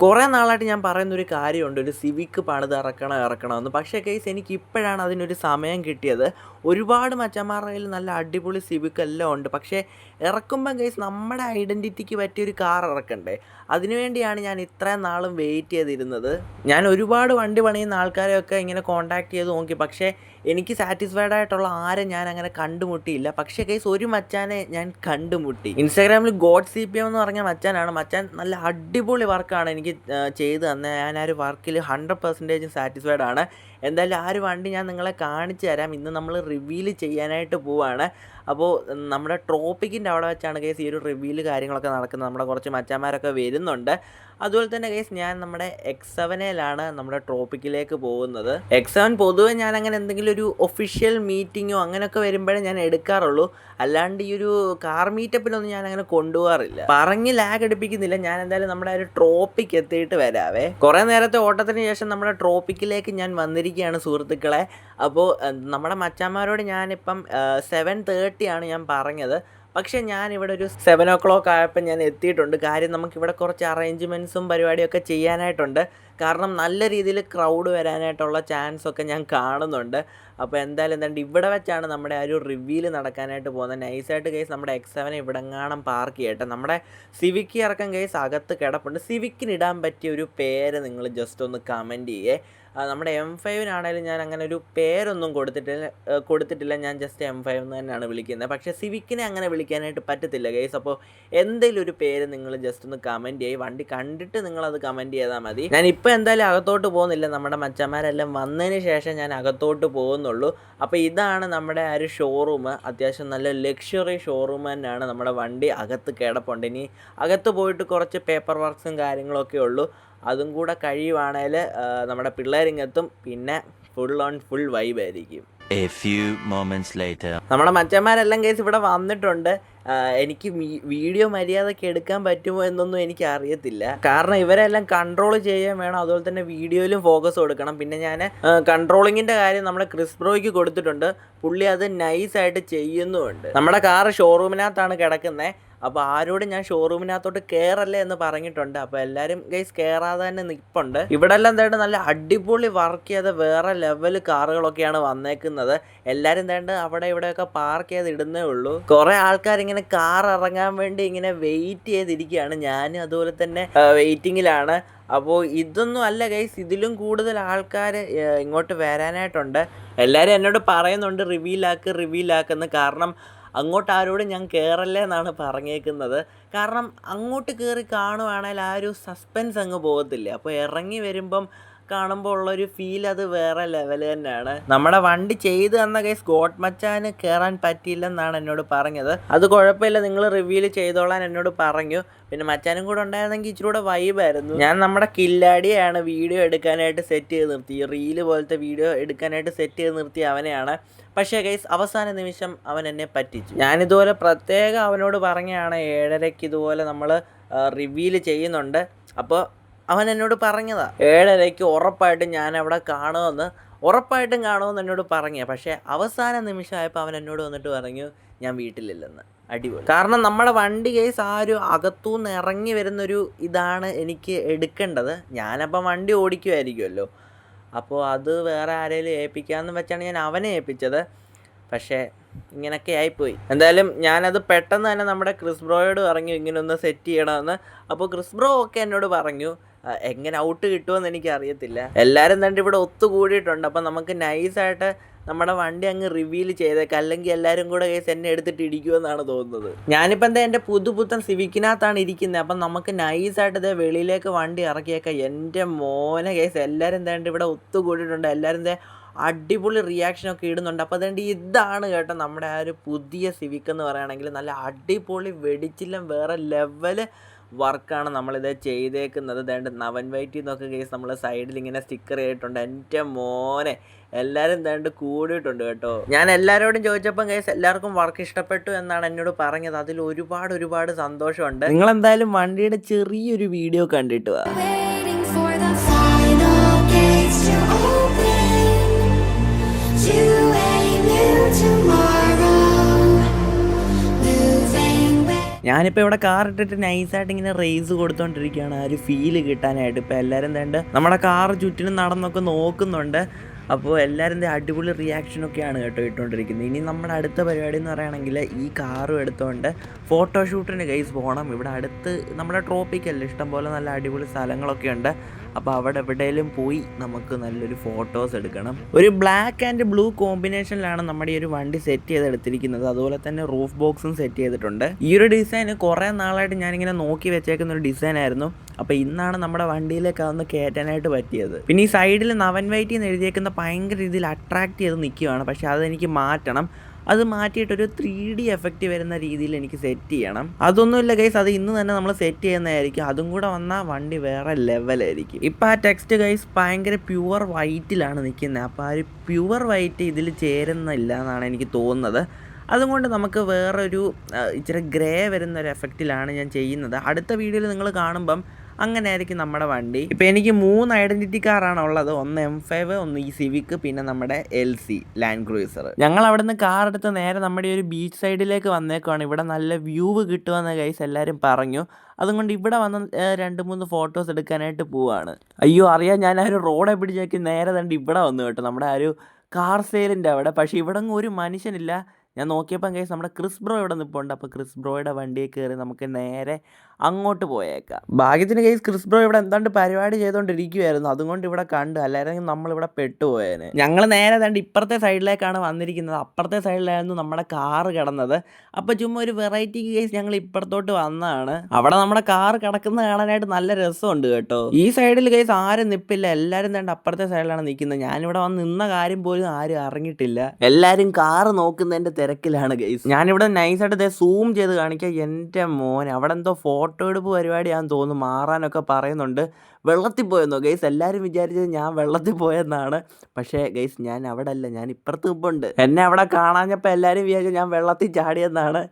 കുറേ നാളായിട്ട് ഞാൻ പറയുന്നൊരു കാര്യമുണ്ട്. ഒരു സിവിക്ക് പണിത് ഇറക്കണം ഇറക്കണമെന്ന്. പക്ഷേ കേസ് എനിക്ക് ഇപ്പോഴാണ് അതിനൊരു സമയം കിട്ടിയത്. ഒരുപാട് മച്ചന്മാരുടെ കയ്യിൽ നല്ല അടിപൊളി സിവിക്ക് എല്ലാം ഉണ്ട്. പക്ഷേ ഇറക്കുമ്പം കേസ് നമ്മുടെ ഐഡന്റിറ്റിക്ക് പറ്റിയൊരു കാർ ഇറക്കണ്ടേ? അതിനുവേണ്ടിയാണ് ഞാൻ ഇത്രയും നാളും വെയിറ്റ് ചെയ്തിരുന്നത്. ഞാൻ ഒരുപാട് വണ്ടി പണിയുന്ന ആൾക്കാരെയൊക്കെ ഇങ്ങനെ കോണ്ടാക്ട് ചെയ്ത് നോക്കി. പക്ഷേ എനിക്ക് സാറ്റിസ്ഫൈഡ് ആയിട്ടുള്ള ആരും ഞാൻ അങ്ങനെ കണ്ടുമുട്ടിയില്ല. പക്ഷേ കേസ് ഒരു മച്ചാനെ ഞാൻ കണ്ടുമുട്ടി. ഇൻസ്റ്റാഗ്രാമിൽ ഗോഡ് സി പി എം എന്ന് പറഞ്ഞ മച്ചാനാണ്. മച്ചാൻ നല്ല അടിപൊളി വർക്കാണ് എനിക്ക് ചെയ്ത് തന്നെ. ഞാൻ ആ ഒരു വർക്കിൽ ഹൺഡ്രഡ് പെർസെന്റേജും സാറ്റിസ്ഫൈഡ് ആണ്. എന്തായാലും ആ ഒരു വണ്ടി ഞാൻ നിങ്ങളെ കാണിച്ചു തരാം. ഇന്ന് നമ്മൾ റിവീൽ ചെയ്യാനായിട്ട് പോവാണ്. അപ്പോൾ നമ്മുടെ ട്രോപ്പിക്കിന്റെ അവിടെ വെച്ചാണ് കേസ് ഈ ഒരു റിവീൽ കാര്യങ്ങളൊക്കെ നടക്കുന്നത്. നമ്മുടെ കുറച്ച് മച്ചാന്മാരൊക്കെ വരുന്നുണ്ട്. അതുപോലെ തന്നെ കേസ് ഞാൻ നമ്മുടെ എക്സ് സെവനിലാണ് നമ്മുടെ ട്രോപ്പിക്കിലേക്ക് പോകുന്നത്. എക്സ് സെവൻ പൊതുവെ ഞാൻ അങ്ങനെ എന്തെങ്കിലും ഒരു ഒഫീഷ്യൽ മീറ്റിങ്ങോ അങ്ങനെയൊക്കെ വരുമ്പോഴേ ഞാൻ എടുക്കാറുള്ളൂ. അല്ലാണ്ട് ഈ ഒരു കാർ മീറ്റപ്പിലൊന്നും ഞാൻ അങ്ങനെ കൊണ്ടുപോകാറില്ല. പറഞ്ഞ് ലാഗ് എടുപ്പിക്കുന്നില്ല. ഞാൻ എന്തായാലും നമ്മുടെ ഒരു ട്രോപ്പിക്ക് എത്തിയിട്ട് വരാവേ. കുറേ നേരത്തെ ഓട്ടത്തിന് ശേഷം നമ്മുടെ ട്രോപ്പിക്കിലേക്ക് ഞാൻ വന്നിരിക്കുകയാണ് സുഹൃത്തുക്കളെ. അപ്പോൾ നമ്മുടെ മച്ചാന്മാരോട് ഞാനിപ്പം സെവൻ തേർട്ടി ആണ് ഞാൻ പറഞ്ഞത്. പക്ഷേ ഞാൻ ഇവിടെ ഒരു സെവൻ ഓ ക്ലോക്ക് ആയപ്പോൾ ഞാൻ എത്തിയിട്ടുണ്ട്. കാര്യം നമുക്കിവിടെ കുറച്ച് അറേഞ്ച്മെന്റ്സും പരിപാടിയൊക്കെ ചെയ്യാനായിട്ടുണ്ട്. കാരണം നല്ല രീതിയിൽ ക്രൗഡ് വരാനായിട്ടുള്ള ചാൻസ് ഒക്കെ ഞാൻ കാണുന്നുണ്ട്. അപ്പോൾ എന്തായാലും എന്താണ്ട് ഇവിടെ വെച്ചാണ് നമ്മുടെ ആ ഒരു റിവ്യൂൽ നടക്കാനായിട്ട് പോകുന്നത്. നൈസായിട്ട് കേസ് നമ്മുടെ എക്സ് സെവൻ ഇവിടെങ്ങാണം പാർക്ക് ചെയ്യട്ടെ. നമ്മുടെ സിവിക്ക് ഇറക്കം കേസ് അകത്ത് കിടപ്പുണ്ട്. സിവിക്കിനിടാൻ പറ്റിയ ഒരു പേര് നിങ്ങൾ ജസ്റ്റ് ഒന്ന് കമന്റ് ചെയ്യേ. നമ്മുടെ എം ഫൈവിനാണേലും ഞാൻ അങ്ങനെ ഒരു പേരൊന്നും കൊടുത്തിട്ടില്ല കൊടുത്തിട്ടില്ല. ഞാൻ ജസ്റ്റ് എം ഫൈവ് എന്ന് തന്നെയാണ് വിളിക്കുന്നത്. പക്ഷേ സിവിക്കിനെ അങ്ങനെ വിളിക്കാനായിട്ട് പറ്റത്തില്ല ഗൈസ് അപ്പോൾ എന്തെങ്കിലും ഒരു പേര് നിങ്ങൾ ജസ്റ്റ് ഒന്ന് കമന്റ് ചെയ്യും. വണ്ടി കണ്ടിട്ട് നിങ്ങളത് കമന്റ് ചെയ്താൽ മതി. ഞാൻ ഇപ്പോൾ എന്തായാലും അകത്തോട്ട് പോകുന്നില്ല. നമ്മുടെ മച്ചന്മാരെല്ലാം വന്നതിന് ശേഷം ഞാൻ അകത്തോട്ട് പോകുന്നുള്ളൂ. അപ്പോൾ ഇതാണ് നമ്മുടെ ആ ഒരു ഷോറൂം അത്യാവശ്യം നല്ല ലക്ഷറി ഷോറൂം തന്നെയാണ് നമ്മുടെ വണ്ടി അകത്ത് കിടപ്പുണ്ട്. ഇനി അകത്ത് പോയിട്ട് കുറച്ച് പേപ്പർ വർക്ക്സും കാര്യങ്ങളൊക്കെ ഉള്ളൂ. അതും കൂടെ കഴിയുവാണേൽ നമ്മുടെ പിള്ളേരിങ്ങെത്തും പിന്നെ ഫുൾ ഓൺ ഫുൾ വൈബ് ആയിരിക്കും. A few moments later. നമ്മുടെ മച്ചന്മാരെല്ലാം കേസ് ഇവിടെ വന്നിട്ടുണ്ട്. എനിക്ക് വീഡിയോ മര്യാദയ്ക്ക് എടുക്കാൻ പറ്റുമോ എന്നൊന്നും എനിക്ക് അറിയത്തില്ല. കാരണം ഇവരെല്ലാം കൺട്രോൾ ചെയ്യാൻ വേണം. അതുപോലെ തന്നെ വീഡിയോയിലും ഫോക്കസ് കൊടുക്കണം. പിന്നെ ഞാൻ കൺട്രോളിങ്ങിന്റെ കാര്യം നമ്മുടെ ക്രിസ് ബ്രോയ്ക്ക് കൊടുത്തിട്ടുണ്ട്. പുള്ളി അത് നൈസായിട്ട് ചെയ്യുന്നുമുണ്ട്. നമ്മുടെ കാറ് ഷോറൂമിനകത്താണ് കിടക്കുന്നത് അപ്പോൾ ആരോടും ഞാൻ ഷോറൂമിനകത്തോട്ട് കയറല്ലേ എന്ന് പറഞ്ഞിട്ടുണ്ട്. അപ്പോൾ എല്ലാവരും ഗൈസ് കയറാതെ തന്നെ നിൽപ്പുണ്ട് ഇവിടെ എല്ലാം തേണ്ട നല്ല അടിപൊളി വർക്ക് ചെയ്ത വേറെ ലെവൽ കാറുകളൊക്കെയാണ് വന്നേക്കുന്നത്. എല്ലാവരും എന്താണ്ട് അവിടെ ഇവിടെയൊക്കെ പാർക്ക് ചെയ്ത് ഇടുന്നേ ഉള്ളൂ. കുറേ ആൾക്കാർ ഇങ്ങനെ കാർ ഇറങ്ങാൻ വേണ്ടി ഇങ്ങനെ വെയിറ്റ് ചെയ്തിരിക്കുകയാണ് ഞാനും അതുപോലെ തന്നെ വെയിറ്റിങ്ങിലാണ് അപ്പോൾ ഇതൊന്നും അല്ല ഗൈസ് ഇതിലും കൂടുതൽ ആൾക്കാർ ഇങ്ങോട്ട് വരാനായിട്ടുണ്ട്. എല്ലാവരും എന്നോട് പറയുന്നുണ്ട് റിവീലാക്ക് റിവീലാക്കെന്ന് കാരണം അങ്ങോട്ട് ആരോടും ഞാൻ കയറല്ലേ എന്നാണ് പറഞ്ഞേക്കുന്നത്. കാരണം അങ്ങോട്ട് കയറി കാണുവാണെങ്കിൽ ആ ഒരു സസ്പെൻസ് അങ്ങ് പോകത്തില്ല. അപ്പോൾ ഇറങ്ങി വരുമ്പം കാണുമ്പോൾ ഉള്ളൊരു ഫീൽ അത് വേറെ ലെവൽ തന്നെയാണ്. നമ്മുടെ വണ്ടി ചെയ്ത് തന്ന കേസ് ഗോഡ് മച്ചാന് കയറാൻ പറ്റിയില്ലെന്നാണ് എന്നോട് പറഞ്ഞത്. അത് കുഴപ്പമില്ല നിങ്ങൾ റിവ്യൂൽ ചെയ്തോളാൻ എന്നോട് പറഞ്ഞു. പിന്നെ മച്ചാനും കൂടെ ഉണ്ടായിരുന്നെങ്കിൽ ഇച്ചിരി കൂടെ വൈബായിരുന്നു ഞാൻ നമ്മുടെ കില്ലാടിയാണ് വീഡിയോ എടുക്കാനായിട്ട് സെറ്റ് ചെയ്ത് നിർത്തി. റീൽ പോലത്തെ വീഡിയോ എടുക്കാനായിട്ട് സെറ്റ് ചെയ്ത് നിർത്തി അവനെയാണ്. പക്ഷേ ഗൈസ് അവസാന നിമിഷം അവൻ എന്നെ പറ്റിച്ചു. ഞാനിതുപോലെ പ്രത്യേകം അവനോട് പറഞ്ഞാണ് ഏഴരയ്ക്ക് ഇതുപോലെ നമ്മൾ റിവ്യൂൽ ചെയ്യുന്നുണ്ട്. അപ്പോൾ അവൻ എന്നോട് പറഞ്ഞതാ ഏഴരയ്ക്ക് ഉറപ്പായിട്ടും ഞാൻ അവിടെ കാണുമെന്ന്. ഉറപ്പായിട്ടും കാണുമെന്ന് എന്നോട് പറഞ്ഞ. പക്ഷേ അവസാന നിമിഷമായപ്പോൾ അവൻ എന്നോട് വന്നിട്ട് പറഞ്ഞു ഞാൻ വീട്ടിലില്ലെന്ന്. അടിപൊളി. കാരണം നമ്മുടെ വണ്ടി കേസ് ആ ഒരു അകത്തുനിന്ന് ഇറങ്ങി വരുന്നൊരു ഇതാണ് എനിക്ക് എടുക്കേണ്ടത്. ഞാനപ്പം വണ്ടി ഓടിക്കുമായിരിക്കുമല്ലോ അപ്പോൾ അത് വേറെ ആരെങ്കിലും ഏൽപ്പിക്കാമെന്ന് വെച്ചാണ് ഞാൻ അവനെ ഏൽപ്പിച്ചത്. പക്ഷേ ഇങ്ങനൊക്കെ ആയിപ്പോയി. എന്തായാലും ഞാനത് പെട്ടെന്ന് തന്നെ നമ്മുടെ ക്രിസ് ബ്രോയോട് പറഞ്ഞു ഇങ്ങനെ ഒന്ന് സെറ്റ് ചെയ്യണമെന്ന്. അപ്പോൾ ക്രിസ് ബ്രോ ഒക്കെ എന്നോട് പറഞ്ഞു എങ്ങനെ ഔട്ട് കിട്ടുമെന്ന് എനിക്ക് അറിയത്തില്ല എല്ലാവരും തന്നെ ഇവിടെ ഒത്തുകൂടിയിട്ടുണ്ട്. അപ്പം നമുക്ക് നൈസായിട്ട് നമ്മുടെ വണ്ടി അങ്ങ് റിവീൽ ചെയ്തേക്കാം. അല്ലെങ്കിൽ എല്ലാവരും കൂടെ കേസ് എന്നെ എടുത്തിട്ട് ഇടിക്കുമെന്നാണ് തോന്നുന്നത്. ഞാനിപ്പോൾ എന്താ എന്റെ പുതുപുത്തൻ സിവിക്കിനകത്താണ് ഇരിക്കുന്നത്. അപ്പം നമുക്ക് നൈസായിട്ട് ഇതേ വെളിയിലേക്ക് വണ്ടി ഇറക്കിയേക്കാം. എന്റെ മോനെ കേസ് എല്ലാവരും എന്താണ്ട് ഇവിടെ ഒത്തുകൂടിയിട്ടുണ്ട്. എല്ലാവരും ദേ അടിപൊളി റിയാക്ഷൻ ഒക്കെ ഇടുന്നുണ്ട്. അപ്പോൾ അതുകൊണ്ട് ഇതാണ് കേട്ടോ നമ്മുടെ ആ ഒരു പുതിയ സിവിക് എന്ന് പറയുകയാണെങ്കിൽ നല്ല അടിപൊളി വെടിച്ചില്ലം വേറെ ലെവൽ വർക്കാണ് നമ്മളിത് ചെയ്തേക്കുന്നത്. വേണ്ട നവൻ വൈറ്റിൽ നിന്നൊക്കെ കേസ് നമ്മൾ സൈഡിൽ ഇങ്ങനെ സ്റ്റിക്കർ ചെയ്തിട്ടുണ്ട്. എന്റെ മോനെ എല്ലാവരും വേണ്ട കൂടിയിട്ടുണ്ട് കേട്ടോ. ഞാൻ എല്ലാവരോടും ചോദിച്ചപ്പം കേസ് എല്ലാവർക്കും വർക്ക് ഇഷ്ടപ്പെട്ടു എന്നാണ് എന്നോട് പറഞ്ഞത്. അതിൽ ഒരുപാട് ഒരുപാട് സന്തോഷമുണ്ട്. നിങ്ങൾ എന്തായാലും വണ്ടിയുടെ ചെറിയൊരു വീഡിയോ കണ്ടിട്ട് വാ. ഞാനിപ്പോൾ ഇവിടെ കാർ ഇട്ടിട്ട് നൈസായിട്ട് ഇങ്ങനെ റേസ് കൊടുത്തോണ്ടിരിക്കുകയാണ്. ആ ഒരു ഫീൽ കിട്ടാനായിട്ട്. ഇപ്പോൾ എല്ലാവരും തേണ്ട നമ്മുടെ കാർ ചുറ്റിനും നടന്നൊക്കെ നോക്കുന്നുണ്ട്. അപ്പോൾ എല്ലാവരും അടിപൊളി റിയാക്ഷനൊക്കെയാണ് കേട്ടോ ഇട്ടുകൊണ്ടിരിക്കുന്നത് ഇനി നമ്മുടെ അടുത്ത പരിപാടി എന്ന് പറയുകയാണെങ്കിൽ ഈ കാറും എടുത്തുകൊണ്ട് ഫോട്ടോഷൂട്ടിന് കേസ് പോകണം ഇവിടെ അടുത്ത് നമ്മുടെ ട്രോപ്പിക്കല്ലേ ഇഷ്ടംപോലെ നല്ല അടിപൊളി സ്ഥലങ്ങളൊക്കെ ഉണ്ട്. അപ്പോൾ അവിടെ എവിടെയെങ്കിലും പോയി നമുക്ക് നല്ലൊരു ഫോട്ടോസ് എടുക്കണം. ഒരു ബ്ലാക്ക് ആൻഡ് ബ്ലൂ കോമ്പിനേഷനിലാണ് നമ്മുടെ ഈ ഒരു വണ്ടി സെറ്റ് ചെയ്ത് എടുത്തിരിക്കുന്നത് അതുപോലെ തന്നെ റൂഫ് ബോക്സും സെറ്റ് ചെയ്തിട്ടുണ്ട്. ഈ ഒരു ഡിസൈൻ കുറേ നാളായിട്ട് ഞാനിങ്ങനെ നോക്കി വെച്ചേക്കുന്ന ഒരു ഡിസൈൻ ആയിരുന്നു. അപ്പോൾ ഇന്നാണ് നമ്മുടെ വണ്ടിയിലേക്ക് അതൊന്ന് കയറ്റാനായിട്ട് പറ്റിയത്. പിന്നെ ഈ സൈഡിൽ നവൻ വൈറ്റി എന്ന് എഴുതിയേക്കുന്ന ഭയങ്കര രീതിയിൽ അട്രാക്ട് ചെയ്ത് നിൽക്കുകയാണ് പക്ഷേ അതെനിക്ക് മാറ്റണം. അത് മാറ്റിയിട്ടൊരു ത്രീ ഡി എഫക്റ്റ് വരുന്ന രീതിയിൽ എനിക്ക് സെറ്റ് ചെയ്യണം. അതൊന്നുമില്ല ഗൈസ് അത് ഇന്ന് തന്നെ നമ്മൾ സെറ്റ് ചെയ്യുന്നതായിരിക്കും. അതും കൂടെ വന്നാൽ വണ്ടി വേറെ ലെവലായിരിക്കും ഇപ്പം ആ ടെക്സ്റ്റ് ഗൈസ് ഭയങ്കര പ്യുവർ വൈറ്റിലാണ് നിൽക്കുന്നത് അപ്പോൾ ആ ഒരു പ്യുവർ വൈറ്റ് ഇതിൽ ചേരുന്നില്ല എന്നാണ് എനിക്ക് തോന്നുന്നത്. അതുകൊണ്ട് നമുക്ക് വേറൊരു ഇച്ചിരി ഗ്രേ വരുന്ന ഒരു എഫക്റ്റിലാണ് ഞാൻ ചെയ്യുന്നത്. അടുത്ത വീഡിയോയിൽ നിങ്ങൾ കാണുമ്പം അങ്ങനെ ആയിരിക്കും നമ്മുടെ വണ്ടി. ഇപ്പൊ എനിക്ക് മൂന്ന് ഐഡന്റിറ്റി കാറാണ് ഉള്ളത്. ഒന്ന് എം ഫൈവ് ഒന്ന് ഈ സിവിക്ക് പിന്നെ നമ്മുടെ എൽ സി ലാൻഡ് ക്രൂസർ ഞങ്ങൾ അവിടുന്ന് കാർ എടുത്ത് നേരെ നമ്മുടെ ഒരു ബീച്ച് സൈഡിലേക്ക് വന്നേക്കുവാണ്. ഇവിടെ നല്ല വ്യൂ കിട്ടുമെന്ന് ഗൈസ് എല്ലാവരും പറഞ്ഞു. അതുകൊണ്ട് ഇവിടെ വന്ന് രണ്ട് മൂന്ന് ഫോട്ടോസ് എടുക്കാനായിട്ട് പോവാണ്. അയ്യോ അറിയാം ഞാൻ ആ ഒരു റോഡെ പിടിച്ചേക്ക് നേരെ തണ്ട് ഇവിടെ വന്നു കേട്ടോ. നമ്മുടെ ആ ഒരു കാർ സെയിലിന്റെ അവിടെ. പക്ഷേ ഇവിടെ ഒരു മനുഷ്യനില്ല. ഞാൻ നോക്കിയപ്പോൾ കേസ് നമ്മുടെ ക്രിസ് ബ്രോ ഇവിടെ നിൽപ്പുണ്ട് അപ്പോൾ ക്രിസ് ബ്രോയുടെ വണ്ടിയിൽ കയറി നമുക്ക് നേരെ അങ്ങോട്ട് പോയേക്കാം. ഭാഗ്യത്തിന് കേസ് ക്രിസ് ബ്രോ ഇവിടെ എന്താണ്ട് പരിപാടി ചെയ്തുകൊണ്ടിരിക്കുവായിരുന്നു അതുകൊണ്ട് ഇവിടെ കണ്ടു അല്ലായിരുന്നെങ്കിൽ നമ്മളിവിടെ പെട്ടുപോയേനെ. ഞങ്ങൾ നേരെ തണ്ട് ഇപ്പുറത്തെ സൈഡിലേക്കാണ് വന്നിരിക്കുന്നത്. അപ്പുറത്തെ സൈഡിലായിരുന്നു നമ്മുടെ കാറ് കിടന്നത്. അപ്പോൾ ചുമ്മാ ഒരു വെറൈറ്റി കേസ് ഞങ്ങൾ ഇപ്പുറത്തോട്ട് വന്നതാണ്. അവിടെ നമ്മുടെ കാറ് കിടക്കുന്നത് കാണാനായിട്ട് നല്ല രസമുണ്ട് കേട്ടോ. ഈ സൈഡിൽ കേസ് ആരും നിപ്പില്ല. എല്ലാരും തണ്ട് അപ്പുറത്തെ സൈഡിലാണ് നിൽക്കുന്നത്. ഞാനിവിടെ വന്ന് നിന്ന കാര്യം പോലും ആരും അറിഞ്ഞിട്ടില്ല. എല്ലാരും കാറ് നോക്കുന്നതിന്റെ തിരക്കിലാണ് കേസ് ഞാനിവിടെ നൈസായിട്ട് സൂം ചെയ്ത് കാണിക്കാം. എന്റെ മോൻ അവിടെ എന്തോ ഫോട്ടോ എടുപ്പ് പരിപാടിയാന്ന് തോന്നുന്നു. മാറാനൊക്കെ പറയുന്നുണ്ട്. വെള്ളത്തിൽ പോയെന്നോ? ഗൈസ് എല്ലാവരും വിചാരിച്ചത് ഞാൻ വെള്ളത്തിൽ പോയെന്നാണ്. പക്ഷേ ഗൈസ് ഞാൻ അവിടെ അല്ല. ഞാൻ ഇപ്പുറത്ത് ഇപ്പുണ്ട് എന്നെ അവിടെ കാണാഞ്ഞപ്പോൾ എല്ലാവരും വിചാരിച്ചു ഞാൻ വെള്ളത്തിൽ ചാടിയെന്നാണ്.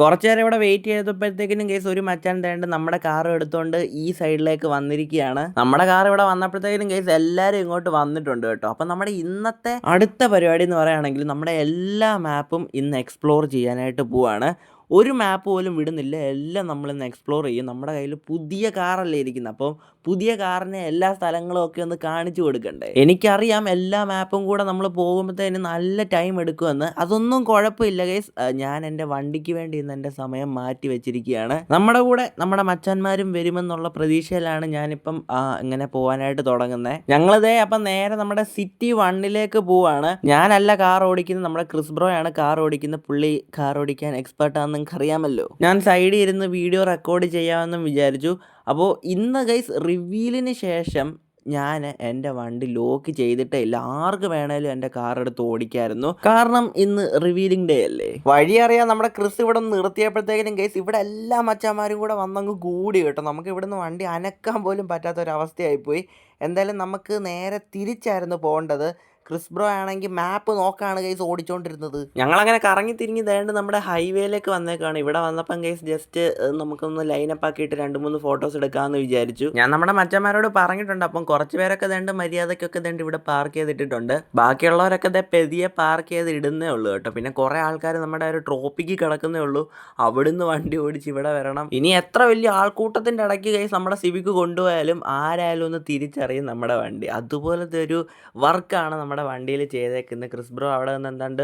കുറച്ച് നേരം ഇവിടെ വെയിറ്റ് ചെയ്തപ്പോഴത്തേക്കിനും ഗൈസ് ഒരു മച്ചാൻ തേണ്ട നമ്മുടെ കാർ എടുത്തുകൊണ്ട് ഈ സൈഡിലേക്ക് വന്നിരിക്കുകയാണ്. നമ്മുടെ കാർ ഇവിടെ വന്നപ്പോഴത്തേക്കിനും ഗൈസ് എല്ലാവരും ഇങ്ങോട്ട് വന്നിട്ടുണ്ട് കേട്ടോ. അപ്പം നമ്മുടെ ഇന്നത്തെ അടുത്ത പരിപാടി എന്ന് പറയുകയാണെങ്കിൽ നമ്മുടെ എല്ലാ മാപ്പും ഇന്ന് എക്സ്പ്ലോർ ചെയ്യാനായിട്ട് പോവാണ്. ഒരു മാപ്പ് പോലും വിടുന്നില്ല. എല്ലാം നമ്മളിന്ന് എക്സ്പ്ലോർ ചെയ്യും. നമ്മുടെ കയ്യിൽ പുതിയ കാറല്ലേ ഇരിക്കുന്നത് അപ്പം പുതിയ കാറിനെ എല്ലാ സ്ഥലങ്ങളും ഒക്കെ ഒന്ന് കാണിച്ചു കൊടുക്കണ്ടേ? എനിക്കറിയാം എല്ലാ മാപ്പും കൂടെ നമ്മൾ പോകുമ്പോഴത്തേന് നല്ല ടൈം എടുക്കുമെന്ന്. അതൊന്നും കുഴപ്പമില്ല ഗൈസ് ഞാൻ എന്റെ വണ്ടിക്ക് വേണ്ടി ഇന്ന് എന്റെ സമയം മാറ്റി വെച്ചിരിക്കുകയാണ്. നമ്മുടെ കൂടെ നമ്മുടെ മച്ചന്മാരും വരുമെന്നുള്ള പ്രതീക്ഷയിലാണ് ഞാനിപ്പം ഇങ്ങനെ പോകാനായിട്ട് തുടങ്ങുന്നത് ഞങ്ങളിതേ അപ്പം നേരെ നമ്മുടെ സിറ്റി വണ്ണിലേക്ക് പോവാണ്. ഞാനല്ല കാർ ഓടിക്കുന്നത്. നമ്മുടെ ക്രിസ്ബ്രോയാണ് ബ്രോ കാർ ഓടിക്കുന്നത്. പുള്ളി കാർ ഓടിക്കാൻ എക്സ്പേർട്ട് ആണെന്ന് നിങ്ങൾക്ക് അറിയാമല്ലോ ഞാൻ സൈഡിൽ ഇരുന്ന് വീഡിയോ റെക്കോർഡ് ചെയ്യാമെന്നും വിചാരിച്ചു. അപ്പോൾ ഇന്ന് ഗൈസ് റിവീലിന് ശേഷം ഞാൻ എന്റെ വണ്ടി ലോക്ക് ചെയ്തിട്ടേ ഇല്ല ആർക്ക് വേണേലും എന്റെ കാർ എടുത്ത് ഓടിക്കായിരുന്നു. കാരണം ഇന്ന് റിവീലിംഗ് ഡേ അല്ലേ? വഴി അറിയാം നമ്മുടെ ക്രിസ് ഇവിടെ നിർത്തിയപ്പോഴത്തേക്കിനും കേസ് ഇവിടെ എല്ലാ മച്ചന്മാരും കൂടെ വന്നങ്ങ് കൂടി കേട്ടോ. നമുക്ക് ഇവിടുന്ന് വണ്ടി അനക്കാൻ പോലും പറ്റാത്ത ഒരു പറ്റാത്തൊരവസ്ഥയായിപ്പോയി. എന്തായാലും നമുക്ക് നേരെ തിരിച്ചായിരുന്നു പോകേണ്ടത്. ക്രിസ് ബ്രോ ആണെങ്കിൽ മാപ്പ് നോക്കാണ് ഗൈസ് ഓടിച്ചോണ്ടിരുന്നത്. ഞങ്ങളങ്ങനെ കറങ്ങി തിരിഞ്ഞ് ദേണ്ട് നമ്മുടെ ഹൈവേയിലേക്ക് വന്നേക്കാണ്. ഇവിടെ വന്നപ്പം ഗൈസ് ജസ്റ്റ് നമുക്കൊന്ന് ലൈനപ്പ് ആക്കിയിട്ട് രണ്ട് മൂന്ന് ഫോട്ടോസ് എടുക്കാമെന്ന് വിചാരിച്ചു. ഞാൻ നമ്മുടെ മച്ചന്മാരോട് പറഞ്ഞിട്ടുണ്ട്. അപ്പം കുറച്ച് പേരൊക്കെ ദേണ്ട് മര്യാദക്കൊക്കെ ദേണ്ട് ഇവിടെ പാർക്ക് ചെയ്തിട്ടിട്ടുണ്ട്. ബാക്കിയുള്ളവരൊക്കെ ദേ പെതിയെ പാർക്ക് ചെയ്ത് ഇടുന്നേ ഉള്ളൂ കേട്ടോ. പിന്നെ കുറേ ആൾക്കാർ നമ്മുടെ ഒരു ട്രോപ്പിക്ക് കിടക്കുന്നേ ഉള്ളൂ. അവിടുന്ന് വണ്ടി ഓടിച്ച് ഇവിടെ വരണം. ഇനി എത്ര വലിയ ആൾക്കൂട്ടത്തിന്റെ ഇടയ്ക്ക് കേസ് നമ്മുടെ സിവിക്ക് കൊണ്ടുപോയാലും ആരായാലും ഒന്ന് തിരിച്ചറിയും നമ്മുടെ വണ്ടി. അതുപോലത്തെ ഒരു വർക്കാണ് നമ്മുടെ വണ്ടിയിൽ ചെയ്തേക്കുന്നത് ക്രിസ് ബ്രോ അവിടെ നിന്ന് എന്താണ്ട്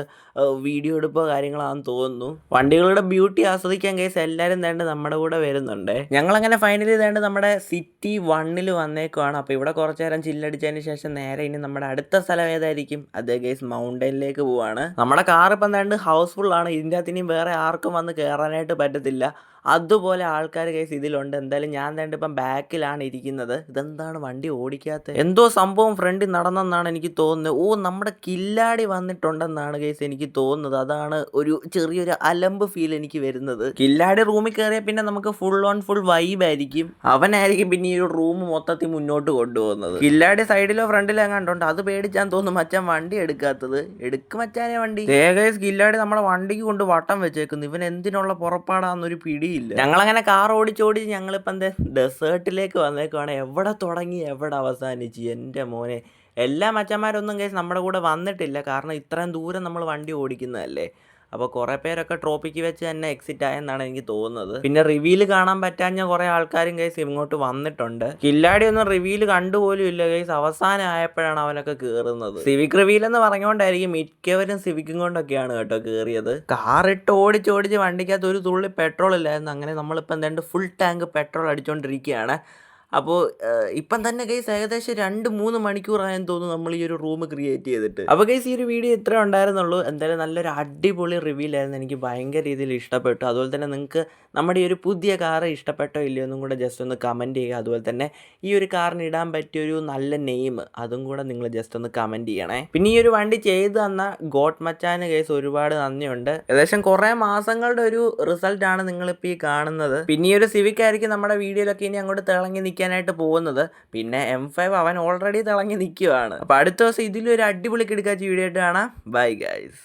വീഡിയോ എടുപ്പോ കാര്യങ്ങളാണെന്ന് തോന്നുന്നു. വണ്ടികളുടെ ബ്യൂട്ടി ആസ്വദിക്കാൻ കേസ് എല്ലാവരും തേണ്ട നമ്മുടെ കൂടെ വരുന്നുണ്ട്. ഞങ്ങൾ അങ്ങനെ ഫൈനലി തേണ്ട നമ്മുടെ സിറ്റി വണ്ണിൽ വന്നേക്കുവാണ്. അപ്പോൾ ഇവിടെ കുറച്ച് നേരം ചില്ലടിച്ചതിന് ശേഷം നേരെ ഇനി നമ്മുടെ അടുത്ത സ്ഥലം ഏതായിരിക്കും? അത് കേസ് മൗണ്ടനിലേക്ക് പോവാണ്. നമ്മുടെ കാർ ഇപ്പം ഹൗസ്ഫുൾ ആണ്. ഇതിന്റെ അകത്ത് ഇനിയും വേറെ ആർക്കും വന്ന് കയറാനായിട്ട് പറ്റത്തില്ല. അതുപോലെ ആൾക്കാർ കേസ് ഇതിലുണ്ട്. എന്തായാലും ഞാൻ തന്നെ ഇപ്പം ബാക്കിലാണ് ഇരിക്കുന്നത്. ഇതെന്താണ് വണ്ടി ഓടിക്കാത്തത് എന്തോ സംഭവം ഫ്രണ്ടിൽ നടന്നെന്നാണ് എനിക്ക് തോന്നുന്നത് ഓ നമ്മുടെ കില്ലാടി വന്നിട്ടുണ്ടെന്നാണ് കേസ് എനിക്ക് തോന്നുന്നത്. അതാണ് ഒരു ചെറിയൊരു അലമ്പ് ഫീൽ എനിക്ക് വരുന്നത്. കില്ലാടി റൂമിൽ കയറിയ പിന്നെ നമുക്ക് ഫുൾ ഓൺ ഫുൾ വൈബ് ആയിരിക്കും. അവനായിരിക്കും പിന്നെ ഈ ഒരു റൂം മൊത്തത്തിൽ മുന്നോട്ട് കൊണ്ടുപോകുന്നത്. കില്ലാടി സൈഡിലോ ഫ്രണ്ടിലോ എങ്ങാണ്ടുണ്ട് അത് പേടിച്ചാൻ തോന്നും മച്ചാൻ വണ്ടി എടുക്കാത്തത്. എടുക്കും മച്ചാനെ വണ്ടി. ഏകദേശം കില്ലാടി നമ്മുടെ വണ്ടിക്ക് കൊണ്ട് വട്ടം വെച്ചേക്കുന്നു. ഇവൻ എന്തിനുള്ള പുറപ്പാടാന്നൊരു പിടിയില്ല ഞങ്ങളങ്ങനെ കാർ ഓടിച്ചോടിച്ച് ഞങ്ങളിപ്പോൾ എന്താ ഡെസേർട്ടിലേക്ക് വന്നേക്കുവാണ്. എവിടെ തുടങ്ങി എവിടെ അവസാനിച്ച്? എന്റെ മോനെ. എല്ലാ മച്ചന്മാരൊന്നും കേസ് നമ്മുടെ കൂടെ വന്നിട്ടില്ല. കാരണം ഇത്രയും ദൂരം നമ്മൾ വണ്ടി ഓടിക്കുന്നതല്ലേ. അപ്പോൾ കുറേ പേരൊക്കെ ട്രോപ്പിക്ക് വെച്ച് തന്നെ എക്സിറ്റ് ആയെന്നാണ് എനിക്ക് തോന്നുന്നത്. പിന്നെ റിവ്യൂൽ കാണാൻ പറ്റാഞ്ഞ കുറേ ആൾക്കാരും കേസ് ഇങ്ങോട്ട് വന്നിട്ടുണ്ട്. കില്ലാടി ഒന്നും റിവ്യൂൽ കണ്ടുപോലും ഇല്ല കേസ് അവസാനം ആയപ്പോഴാണ് അവനൊക്കെ കയറുന്നത് സിവിക് റിവ്യൂൽ എന്ന് പറഞ്ഞുകൊണ്ടായിരിക്കും മിക്കവരും സിവിക്കും കൊണ്ടൊക്കെയാണ് കേട്ടോ കയറിയത് കാറിട്ട് ഓടിച്ച് ഓടിച്ച് വണ്ടിക്കകത്ത് ഒരു തുള്ളി പെട്രോൾ ഇല്ലായിരുന്നു. അങ്ങനെ നമ്മളിപ്പോൾ എന്താണ്ട് ഫുൾ ടാങ്ക് പെട്രോൾ അടിച്ചുകൊണ്ടിരിക്കുകയാണ് അപ്പോൾ ഇപ്പം തന്നെ ഗൈസ് ഏകദേശം രണ്ട് മൂന്ന് മണിക്കൂറായെന്ന് തോന്നുന്നു നമ്മൾ ഈ ഒരു റൂം ക്രിയേറ്റ് ചെയ്തിട്ട്. അപ്പോൾ ഗൈസ് ഈ ഒരു വീഡിയോ ഇത്ര ഉണ്ടായിരുന്നുള്ളൂ. എന്തായാലും നല്ലൊരു അടിപൊളി റിവ്യൂലായിരുന്നു എനിക്ക് ഭയങ്കര രീതിയിൽ ഇഷ്ടപ്പെട്ടു. അതുപോലെ തന്നെ നിങ്ങൾക്ക് നമ്മുടെ ഈ ഒരു പുതിയ കാറ് ഇഷ്ടപ്പെട്ടോ ഇല്ലയോ എന്നും കൂടെ ജസ്റ്റ് ഒന്ന് കമന്റ് ചെയ്യുക. അതുപോലെ തന്നെ ഈ ഒരു കാറിന് ഇടാൻ പറ്റിയ ഒരു നല്ല നെയിം അതും കൂടെ നിങ്ങൾ ജസ്റ്റ് ഒന്ന് കമന്റ് ചെയ്യണേ. പിന്നെ ഈ ഒരു വണ്ടി ചെയ്ത് തന്ന ഗോട്ട് മച്ചാന് കേസ് ഒരുപാട് നന്ദിയുണ്ട്. ഏകദേശം കുറേ മാസങ്ങളുടെ ഒരു റിസൾട്ടാണ് നിങ്ങളിപ്പോൾ ഈ കാണുന്നത്. പിന്നെ ഈ ഒരു സിവിക് ആയിരിക്കും നമ്മുടെ വീഡിയോയിലൊക്കെ ഇനി അങ്ങോട്ട് തിളങ്ങി നിൽക്കാനായിട്ട് പോകുന്നത്. പിന്നെ എം ഫൈവ് അവൻ ഓൾറെഡി തിളങ്ങി നിൽക്കുവാണ് അപ്പോൾ അടുത്ത ദിവസം ഇതിലൊരു അടിപൊളി കിടക്കാച്ച വീഡിയോ ആയിട്ട് കാണാം. Bye guys